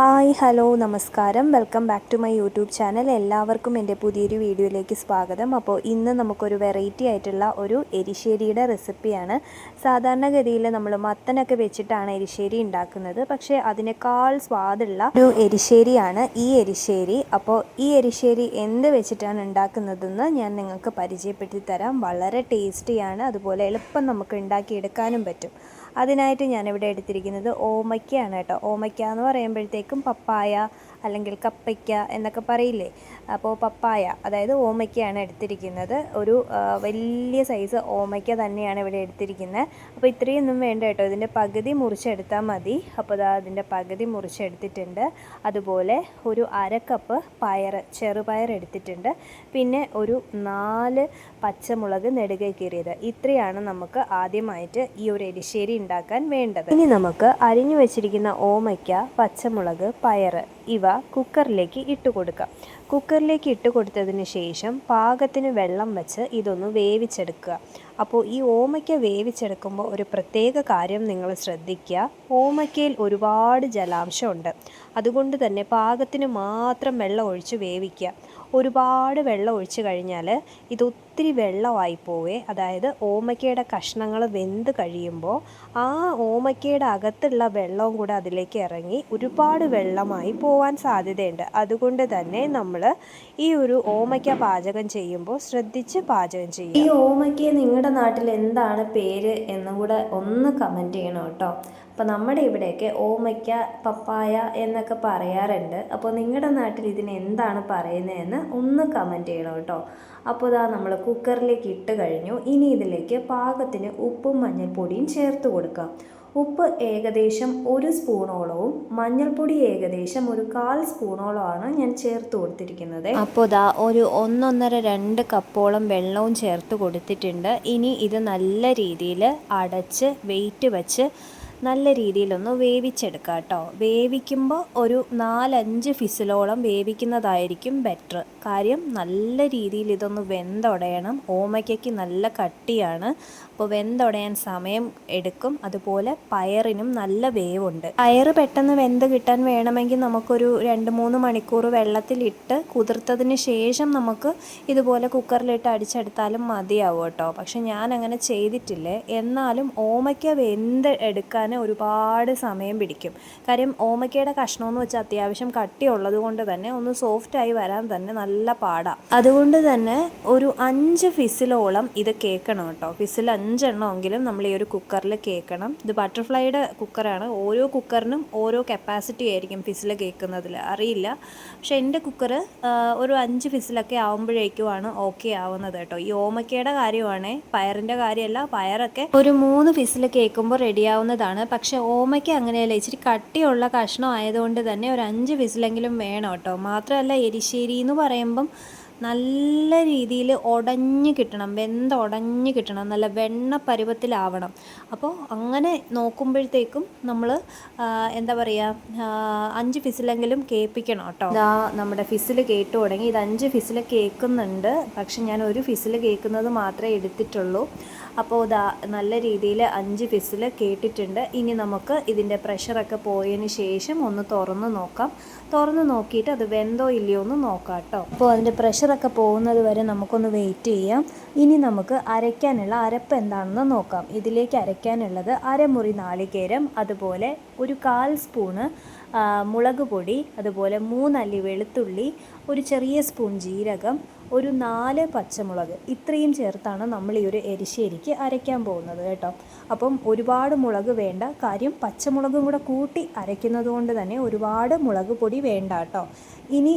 Hi hello നമസ്കാരം. Welcome back to my YouTube channel. എല്ലാവർക്കും എന്റെ പുതിയൊരു വീഡിയോയിലേക്ക് സ്വാഗതം. അപ്പോൾ ഇന്ന് നമുക്കൊരു വെറൈറ്റി ആയിട്ടുള്ള ഒരു എരിശ്ശേരിയുടെ റെസിപ്പിയാണ്. സാധാരണഗതിയിൽ നമ്മൾ മത്തനൊക്കെ വെച്ചിട്ടാണ് എരിശ്ശേരി ഉണ്ടാക്കുന്നത്. പക്ഷേ അതിനേക്കാൾ സ്വാദുള്ള ഒരു എരിശ്ശേരിയാണ് ഈ എരിശ്ശേരി. അപ്പോൾ ഈ എരിശ്ശേരി എന്ത് വെച്ചിട്ടാണ് ഉണ്ടാക്കുന്നതെന്ന് ഞാൻ നിങ്ങൾക്ക് പരിചയപ്പെടുത്തി തരാം. വളരെ ടേസ്റ്റിയാണ്. അതുപോലെ എളുപ്പം നമുക്ക് ഉണ്ടാക്കിയെടുക്കാനും പറ്റും. അതിനായിട്ട് ഞാനിവിടെ എടുത്തിരിക്കുന്നത് ഓമയ്ക്കയാണ് കേട്ടോ. ഓമയ്ക്ക എന്ന് പറയുമ്പോഴത്തേക്കും പപ്പായ അല്ലെങ്കിൽ കപ്പയ്ക്ക എന്നൊക്കെ പറയില്ലേ? അപ്പോൾ പപ്പായ അതായത് ഓമയ്ക്കയാണ് എടുത്തിരിക്കുന്നത്. ഒരു വലിയ സൈസ് ഓമയ്ക്ക തന്നെയാണ് ഇവിടെ എടുത്തിരിക്കുന്നത്. അപ്പോൾ ഇത്രയൊന്നും വേണ്ട കേട്ടോ. ഇതിന്റെ പകുതി മുറിച്ചെടുത്താൽ മതി. അപ്പോൾ ഇതാ അതിന്റെ പകുതി മുറിച്ചെടുത്തിട്ടുണ്ട്. അതുപോലെ ഒരു അരക്കപ്പ് കപ്പ് പയർ ചെറുപയർ എടുത്തിട്ടുണ്ട്. പിന്നെ ഒരു നാല് പച്ചമുളക് നെടുകെ കീറിയത്. ഇത്രയാണ് നമുക്ക് ആദ്യമായിട്ട് ഈ ഒരു എരിശ്ശേരി ഉണ്ടാക്കാൻ വേണ്ടത്. ഇനി നമുക്ക് അരിഞ്ഞു വെച്ചിരിക്കുന്ന ഓമയ്ക്ക പച്ചമുളക് പയർ ഇവ കുക്കറിലേക്ക് ഇട്ട് കൊടുക്കാം. കുക്കറിലേക്ക് ഇട്ട് കൊടുത്തതിന് ശേഷം പാകത്തിന് വെള്ളം വെച്ച് ഇതൊന്ന് വേവിച്ചെടുക്കുക. അപ്പോൾ ഈ ഓമയ്ക്ക വേവിച്ചെടുക്കുമ്പോൾ ഒരു പ്രത്യേക കാര്യം നിങ്ങൾ ശ്രദ്ധിക്കുക. ഓമയ്ക്കയിൽ ഒരുപാട് ജലാംശമുണ്ട്. അതുകൊണ്ട് തന്നെ പാകത്തിന് മാത്രം വെള്ളം ഒഴിച്ച് വേവിക്കുക. ഒരുപാട് വെള്ളം ഒഴിച്ചു കഴിഞ്ഞാൽ ഇത് ഒത്തിരി വെള്ളമായി പോവേ. അതായത് ഓമയ്ക്കയുടെ കഷ്ണങ്ങൾ വെന്ത് കഴിയുമ്പോൾ ആ ഓമയ്ക്കയുടെ അകത്തുള്ള വെള്ളവും കൂടെ അതിലേക്ക് ഇറങ്ങി ഒരുപാട് വെള്ളമായി പോവാൻ സാധ്യതയുണ്ട്. അതുകൊണ്ട് തന്നെ നമ്മൾ ഈ ഒരു ഓമയ്ക്ക പാചകം ചെയ്യുമ്പോൾ ശ്രദ്ധിച്ച് പാചകം ചെയ്യും ഈ ഓമയ്ക്ക നിങ്ങളുടെ നാട്ടിൽ എന്താണ് പേര് എന്നും കൂടെ ഒന്ന് കമന്റ് ചെയ്യണം കേട്ടോ. അപ്പോൾ നമ്മുടെ ഇവിടെയൊക്കെ ഓമയ്ക്ക പപ്പായ എന്നൊക്കെ പറയാറുണ്ട്. അപ്പോൾ നിങ്ങളുടെ നാട്ടിൽ ഇതിന് എന്താണ് പറയുന്നതെന്ന് ഒന്ന് കമന്റ് ചെയ്യണം കേട്ടോ. അപ്പോൾ ഇതാ നമ്മൾ കുക്കറിലേക്ക് ഇട്ട് കഴിഞ്ഞു. ഇനി ഇതിലേക്ക് പാകത്തിന് ഉപ്പും മഞ്ഞൾപ്പൊടിയും ചേർത്ത് കൊടുക്കാം. ഉപ്പ് ഏകദേശം ഒരു സ്പൂണോളവും മഞ്ഞൾപ്പൊടി ഏകദേശം ഒരു കാൽ സ്പൂണോളമാണ് ഞാൻ ചേർത്ത് കൊടുത്തിരിക്കുന്നത്. അപ്പോൾ ദാ ഒരു ഒന്നൊന്നര രണ്ട് കപ്പോളം വെള്ളവും ചേർത്ത് കൊടുത്തിട്ടുണ്ട്. ഇനി ഇത് നല്ല രീതിയിൽ അടച്ച് വെയിറ്റ് വെച്ച് നല്ല രീതിയിലൊന്ന് വേവിച്ചെടുക്കുക കേട്ടോ. വേവിക്കുമ്പോൾ ഒരു നാലഞ്ച് ഫിസിലോളം വേവിക്കുന്നതായിരിക്കും ബെറ്റർ കാര്യം നല്ല രീതിയിൽ ഇതൊന്ന് വെന്തുടയണം. ഓമയ്ക്കയ്ക്ക് നല്ല കട്ടിയാണ്. അപ്പോൾ വെന്തുടയാൻ സമയം എടുക്കും. അതുപോലെ പയറിനും നല്ല വേവുണ്ട്. പയർ പെട്ടെന്ന് വെന്ത് കിട്ടാൻ വേണമെങ്കിൽ നമുക്കൊരു രണ്ട് മൂന്ന് മണിക്കൂർ വെള്ളത്തിലിട്ട് കുതിർത്തതിന് ശേഷം നമുക്ക് ഇതുപോലെ കുക്കറിലിട്ട് അടിച്ചെടുത്താലും മതിയാവും കേട്ടോ. പക്ഷെ ഞാൻ അങ്ങനെ ചെയ്തിട്ടില്ലേ? എന്നാലും ഓമയ്ക്ക വെന്ത് എടുക്കാൻ ഒരുപാട് സമയം പിടിക്കും. കാര്യം ഓമയ്ക്കയുടെ കഷ്ണം എന്ന് വെച്ചാൽ അത്യാവശ്യം കട്ടിയുള്ളത് കൊണ്ട് തന്നെ ഒന്ന് സോഫ്റ്റായി വരാൻ തന്നെ നല്ല പാടാണ് അതുകൊണ്ട് തന്നെ ഒരു അഞ്ച് ഫിസിലോളം ഇത് കേൾക്കണം കേട്ടോ. ഫിസിൽ അഞ്ചെണ്ണമെങ്കിലും നമ്മൾ ഈ ഒരു കുക്കറിൽ കേൾക്കണം ഇത് ബട്ടർഫ്ലൈയുടെ കുക്കറാണ്. ഓരോ കുക്കറിനും ഓരോ കപ്പാസിറ്റി ആയിരിക്കും ഫിസിൽ കേൾക്കുന്നതിൽ. അറിയില്ല. പക്ഷെ എന്റെ കുക്കർ ഒരു അഞ്ച് ഫിസിലൊക്കെ ആവുമ്പോഴേക്കുമാണ് ഓക്കെ ആവുന്നത് കേട്ടോ. ഈ ഓമയ്ക്കയുടെ കാര്യമാണ് പയറിന്റെ കാര്യമല്ല പയറൊക്കെ ഒരു മൂന്ന് ഫിസിൽ കേൾക്കുമ്പോൾ റെഡിയാവുന്നതാണ് പക്ഷെ ഓമയ്ക്ക് അങ്ങനെയല്ല. ഇച്ചിരി കട്ടിയുള്ള കഷ്ണം ആയതുകൊണ്ട് തന്നെ ഒരു അഞ്ച് വിസിലെങ്കിലും വേണം കേട്ടോ. മാത്രമല്ല എരിശ്ശേരി എന്ന് പറയുമ്പം നല്ല രീതിയിൽ ഉടഞ്ഞു കിട്ടണം. വെന്ത ഉടഞ്ഞു കിട്ടണം. നല്ല വെണ്ണ പരുവത്തിലാവണം. അപ്പോൾ അങ്ങനെ നോക്കുമ്പോഴത്തേക്കും നമ്മൾ എന്താ പറയുക അഞ്ച് ഫിസിലെങ്കിലും കേൾപ്പിക്കണം കേട്ടോ. ഇതാ നമ്മുടെ ഫിസിൽ കേട്ടു തുടങ്ങി. ഇത് അഞ്ച് ഫിസിൽ കേൾക്കുന്നുണ്ട്. പക്ഷെ ഞാൻ ഒരു ഫിസിൽ കേൾക്കുന്നത് മാത്രമേ എടുത്തിട്ടുള്ളൂ. അപ്പോൾ ഇതാ നല്ല രീതിയിൽ അഞ്ച് ഫിസിൽ കേട്ടിട്ടുണ്ട്. ഇനി നമുക്ക് ഇതിന്റെ പ്രഷറൊക്കെ പോയതിന് ശേഷം ഒന്ന് തുറന്ന് നോക്കാം. തുറന്ന് നോക്കിയിട്ട് അത് വെന്തോ ഇല്ലയോ എന്ന് നോക്കാം കേട്ടോ അപ്പോൾ അതിന്റെ പ്രഷറൊക്കെ പോകുന്നത് വരെ നമുക്കൊന്ന് വെയിറ്റ് ചെയ്യാം. ഇനി നമുക്ക് അരയ്ക്കാനുള്ള അരപ്പ് എന്താണെന്ന് നോക്കാം. ഇതിലേക്ക് അരയ്ക്കാനുള്ളത് അരമുറി നാളികേരം അതുപോലെ ഒരു കാൽ സ്പൂണ് മുളക് പൊടി അതുപോലെ മൂന്നല്ലി വെളുത്തുള്ളി ഒരു ചെറിയ സ്പൂൺ ജീരകം ഒരു നാല് പച്ചമുളക്. ഇത്രയും ചേർത്താണ് നമ്മൾ ഈ ഒരു എരിശ്ശേരിക്ക് അരയ്ക്കാൻ പോകുന്നത് കേട്ടോ. അപ്പം ഒരുപാട് മുളക് വേണ്ട. കാര്യം പച്ചമുളകും കൂടെ കൂട്ടി അരയ്ക്കുന്നത് കൊണ്ട് തന്നെ ഒരുപാട് മുളക് പൊടി വേണ്ട കേട്ടോ. ഇനി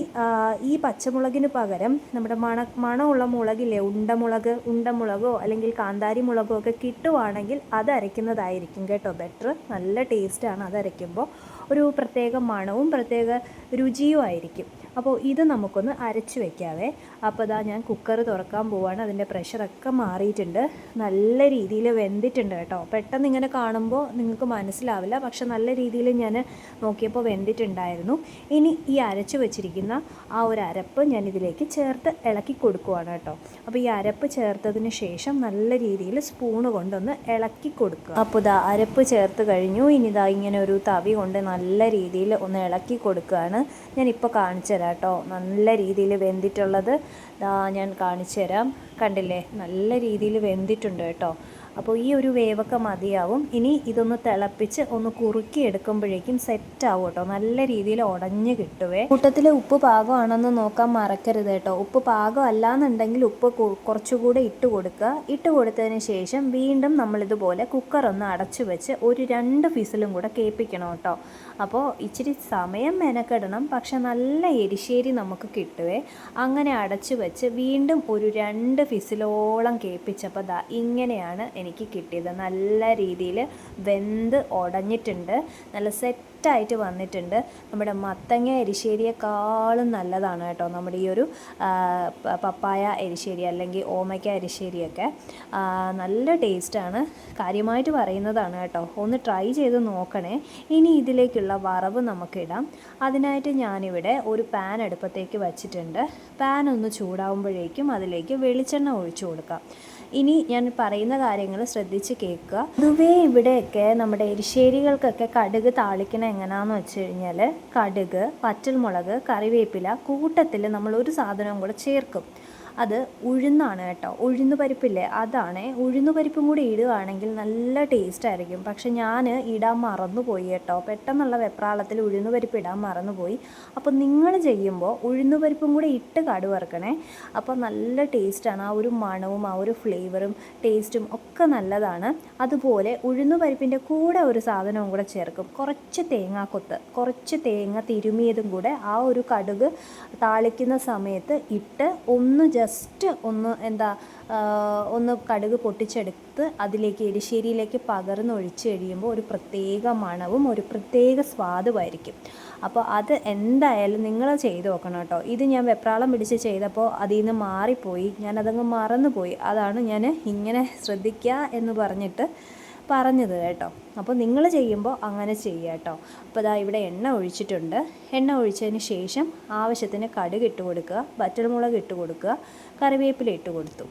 ഈ പച്ചമുളകിന് പകരം നമ്മുടെ മണ മണമുള്ള മുളകില്ലേ ഉണ്ടമുളക് ഉണ്ടമുളകോ അല്ലെങ്കിൽ കാന്താരി മുളകോ ഒക്കെ കിട്ടുവാണെങ്കിൽ അത് അരയ്ക്കുന്നതായിരിക്കും കേട്ടോ. ബെറ്റർ. നല്ല ടേസ്റ്റാണ് അത് അരയ്ക്കുമ്പോൾ. ഒരു പ്രത്യേക മണവും പ്രത്യേക രുചിയും ആയിരിക്കും. അപ്പോൾ ഇത് നമുക്കൊന്ന് അരച്ച് വെക്കാവേ. അപ്പോൾ ഇതാ ഞാൻ കുക്കർ തുറക്കാൻ പോവാണ്. അതിന്റെ പ്രഷറൊക്കെ മാറിയിട്ടുണ്ട്. നല്ല രീതിയിൽ വെന്തിട്ടുണ്ട് കേട്ടോ. പെട്ടെന്ന് ഇങ്ങനെ കാണുമ്പോൾ നിങ്ങൾക്ക് മനസ്സിലാവില്ല. പക്ഷെ നല്ല രീതിയിൽ ഞാൻ നോക്കിയപ്പോൾ വെന്തിട്ടുണ്ടായിരുന്നു. ഇനി ഈ അരച്ച് വെച്ചിരിക്കുന്ന ആ ഒരു അരപ്പ് ഞാൻ ഇതിലേക്ക് ചേർത്ത് ഇളക്കി കൊടുക്കുവാണ് കേട്ടോ. അപ്പോൾ ഈ അരപ്പ് ചേർത്തതിന് ശേഷം നല്ല രീതിയിൽ സ്പൂണ് കൊണ്ടൊന്ന് ഇളക്കി കൊടുക്കുക. അപ്പോൾ ഇതാ അരപ്പ് ചേർത്ത് കഴിഞ്ഞു. ഇനി ഇതാ ഇങ്ങനെ ഒരു തവി കൊണ്ട് നല്ല രീതിയിൽ ഒന്ന് ഇളക്കി കൊടുക്കുകയാണ്. ഞാനിപ്പോൾ കാണിച്ചു തരാം കേട്ടോ നല്ല രീതിയിൽ വെന്തിട്ടുള്ളത് ഞാൻ കാണിച്ചു തരാം കണ്ടില്ലേ? നല്ല രീതിയിൽ വെന്തിട്ടുണ്ട് കേട്ടോ. അപ്പോൾ ഈ ഒരു വേവൊക്കെ മതിയാവും. ഇനി ഇതൊന്ന് തിളപ്പിച്ച് ഒന്ന് കുറുക്കി എടുക്കുമ്പോഴേക്കും സെറ്റ് ആവും കേട്ടോ. നല്ല രീതിയിൽ ഉടഞ്ഞ് കിട്ടുവേ. കൂട്ടത്തിൽ ഉപ്പ് പാകമാണെന്ന് നോക്കാൻ മറക്കരുത് കേട്ടോ. ഉപ്പ് പാകം അല്ലാന്നുണ്ടെങ്കിൽ ഉപ്പ് കുറച്ചുകൂടെ ഇട്ട് കൊടുക്കുക. ഇട്ട് കൊടുത്തതിന് ശേഷം വീണ്ടും നമ്മളിതുപോലെ കുക്കർ ഒന്ന് അടച്ചു വെച്ച് ഒരു രണ്ട് ഫിസിലും കൂടെ കേൾപ്പിക്കണം കേട്ടോ. അപ്പോൾ ഇച്ചിരി സമയം മെനക്കെടണം. പക്ഷെ നല്ല എരിശ്ശേരി നമുക്ക് കിട്ടുവേ. അങ്ങനെ അടച്ചു വെച്ച് വീണ്ടും ഒരു രണ്ട് ഫിസിലോളം കേൾപ്പിച്ചപ്പോൾ ദാ ഇങ്ങനെയാണ് എനിക്ക് കിട്ടിയത്. നല്ല രീതിയിൽ വെന്ത് ഉടഞ്ഞിട്ടുണ്ട് നല്ല സെറ്റായിട്ട് വന്നിട്ടുണ്ട്. നമ്മുടെ മത്തങ്ങ എരിശ്ശേരിയെക്കാളും നല്ലതാണ് കേട്ടോ നമ്മുടെ ഈ ഒരു പപ്പായ എരിശ്ശേരി അല്ലെങ്കിൽ ഓമയ്ക്ക എരിശ്ശേരിയൊക്കെ. നല്ല ടേസ്റ്റാണ്. കാര്യമായിട്ട് പറയുന്നതാണ് കേട്ടോ. ഒന്ന് ട്രൈ ചെയ്ത് നോക്കണേ. ഇനി ഇതിലേക്കുള്ള വറവ് നമുക്കിടാം. അതിനായിട്ട് ഞാനിവിടെ ഒരു പാൻ അടുപ്പത്തേക്ക് വച്ചിട്ടുണ്ട്. പാൻ ഒന്ന് ചൂടാവുമ്പോഴേക്കും അതിലേക്ക് വെളിച്ചെണ്ണ ഒഴിച്ചു കൊടുക്കാം. ഇനി ഞാൻ പറയുന്ന കാര്യങ്ങൾ ശ്രദ്ധിച്ച് കേൾക്കുക. പൊതുവേ ഇവിടെയൊക്കെ നമ്മുടെ എരിശ്ശേരികൾക്കൊക്കെ കടുക് താളിക്കണ എങ്ങനെയാണെന്ന് വെച്ച് കഴിഞ്ഞാൽ കടുക് പച്ചൽമുളക് കറിവേപ്പില കൂട്ടത്തിൽ നമ്മൾ ഒരു സാധനവും കൂടെ ചേർക്കും. അത് ഉഴുന്നാണ് കേട്ടോ. ഉഴുന്ന് പരിപ്പില്ലേ? അതാണ്. ഉഴുന്ന് പരിപ്പും കൂടി ഇടുകയാണെങ്കിൽ നല്ല ടേസ്റ്റ് ആയിരിക്കും. പക്ഷെ ഞാൻ ഇടാൻ മറന്നുപോയി കേട്ടോ. പെട്ടെന്നുള്ള വെപ്രാളത്തിൽ ഉഴുന്ന് പരിപ്പ് ഇടാൻ മറന്നുപോയി. അപ്പോൾ നിങ്ങൾ ചെയ്യുമ്പോൾ ഉഴുന്ന് പരിപ്പും കൂടി ഇട്ട് കടു വറുക്കണേ. അപ്പോൾ നല്ല ടേസ്റ്റാണ് ആ ഒരു മണവും ആ ഒരു ഫ്ലേവറും ടേസ്റ്റും ഒക്കെ നല്ലതാണ്. അതുപോലെ ഉഴുന്ന് പരിപ്പിന്റെ കൂടെ ഒരു സാധനവും കൂടെ ചേർക്കും. കുറച്ച് തേങ്ങാക്കൊത്ത് കുറച്ച് തേങ്ങ തിരുമിയതും കൂടെ ആ ഒരു കടുക് താളിക്കുന്ന സമയത്ത് ഇട്ട് ഒന്ന് ജസ്റ്റ് ഒന്ന് എന്താ ഒന്ന് കടുക് പൊട്ടിച്ചെടുത്ത് അതിലേക്ക് എരിശ്ശേരിയിലേക്ക് പകർന്ന് ഒഴിച്ച് കഴിയുമ്പോൾ ഒരു പ്രത്യേക മണവും ഒരു പ്രത്യേക സ്വാദുമായിരിക്കും. അപ്പോൾ അത് എന്തായാലും നിങ്ങൾ ചെയ്ത് നോക്കണം കേട്ടോ. ഇത് ഞാൻ വെപ്രാളം പിടിച്ച് ചെയ്തപ്പോൾ അതിൽ നിന്ന് മാറിപ്പോയി ഞാനതങ്ങ് മറന്നുപോയി. അതാണ് ഞാൻ ഇങ്ങനെ ശ്രദ്ധിക്കുക എന്ന് പറഞ്ഞിട്ട് പറഞ്ഞത് കേട്ടോ. അപ്പോൾ നിങ്ങൾ ചെയ്യുമ്പോൾ അങ്ങനെ ചെയ്യുക കേട്ടോ. അപ്പോൾ ഇതാ ഇവിടെ എണ്ണ ഒഴിച്ചിട്ടുണ്ട്. എണ്ണ ഒഴിച്ചതിന് ശേഷം ആവശ്യത്തിന് കടുക് ഇട്ട് കൊടുക്കുക വറ്റൽമുളക് ഇട്ട് കൊടുക്കുക കറിവേപ്പില ഇട്ട് കൊടുത്തു.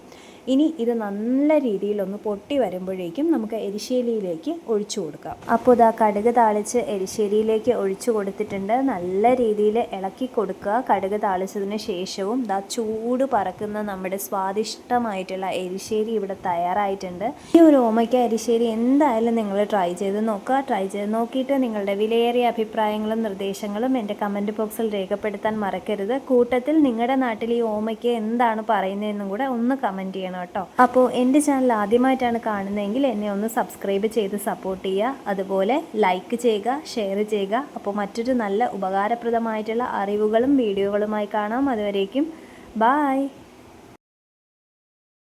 ഇനി ഇത് നല്ല രീതിയിലൊന്ന് പൊട്ടി വരുമ്പോഴേക്കും നമുക്ക് എരിശ്ശേരിയിലേക്ക് ഒഴിച്ചു കൊടുക്കാം. അപ്പോൾ ഇതാ കടുക് താളിച്ച് എരിശ്ശേരിയിലേക്ക് ഒഴിച്ചു കൊടുത്തിട്ടുണ്ട്. നല്ല രീതിയിൽ ഇളക്കി കൊടുക്കുക. കടുക് താളിച്ചതിന് ശേഷവും ദാ ചൂട് പറക്കുന്ന നമ്മുടെ സ്വാദിഷ്ടമായിട്ടുള്ള എരിശ്ശേരി ഇവിടെ തയ്യാറായിട്ടുണ്ട്. ഈ ഒരു ഓമയ്ക്ക എരിശ്ശേരി എന്തായാലും നിങ്ങൾ ട്രൈ ചെയ്ത് നോക്കുക. ട്രൈ ചെയ്ത് നോക്കിയിട്ട് നിങ്ങളുടെ വിലയേറിയ അഭിപ്രായങ്ങളും നിർദ്ദേശങ്ങളും എന്റെ കമന്റ് ബോക്സിൽ രേഖപ്പെടുത്താൻ മറക്കരുത്. കൂട്ടത്തിൽ നിങ്ങളുടെ നാട്ടിൽ ഈ ഓമയ്ക്ക് എന്താണ് പറയുന്നതെന്നും കൂടെ ഒന്ന് കമന്റ് ചെയ്യണം കേട്ടോ. അപ്പോൾ എന്റെ ചാനൽ ആദ്യമായിട്ടാണ് കാണുന്നതെങ്കിൽ എന്നെ ഒന്ന് സബ്സ്ക്രൈബ് ചെയ്ത് സപ്പോർട്ട് ചെയ്യുക. അതുപോലെ ലൈക്ക് ചെയ്യുക ഷെയർ ചെയ്യുക. അപ്പോൾ മറ്റൊരു നല്ല ഉപകാരപ്രദമായിട്ടുള്ള അറിവുകളും വീഡിയോകളുമായി കാണാം. അതുവരേക്കും ബായ്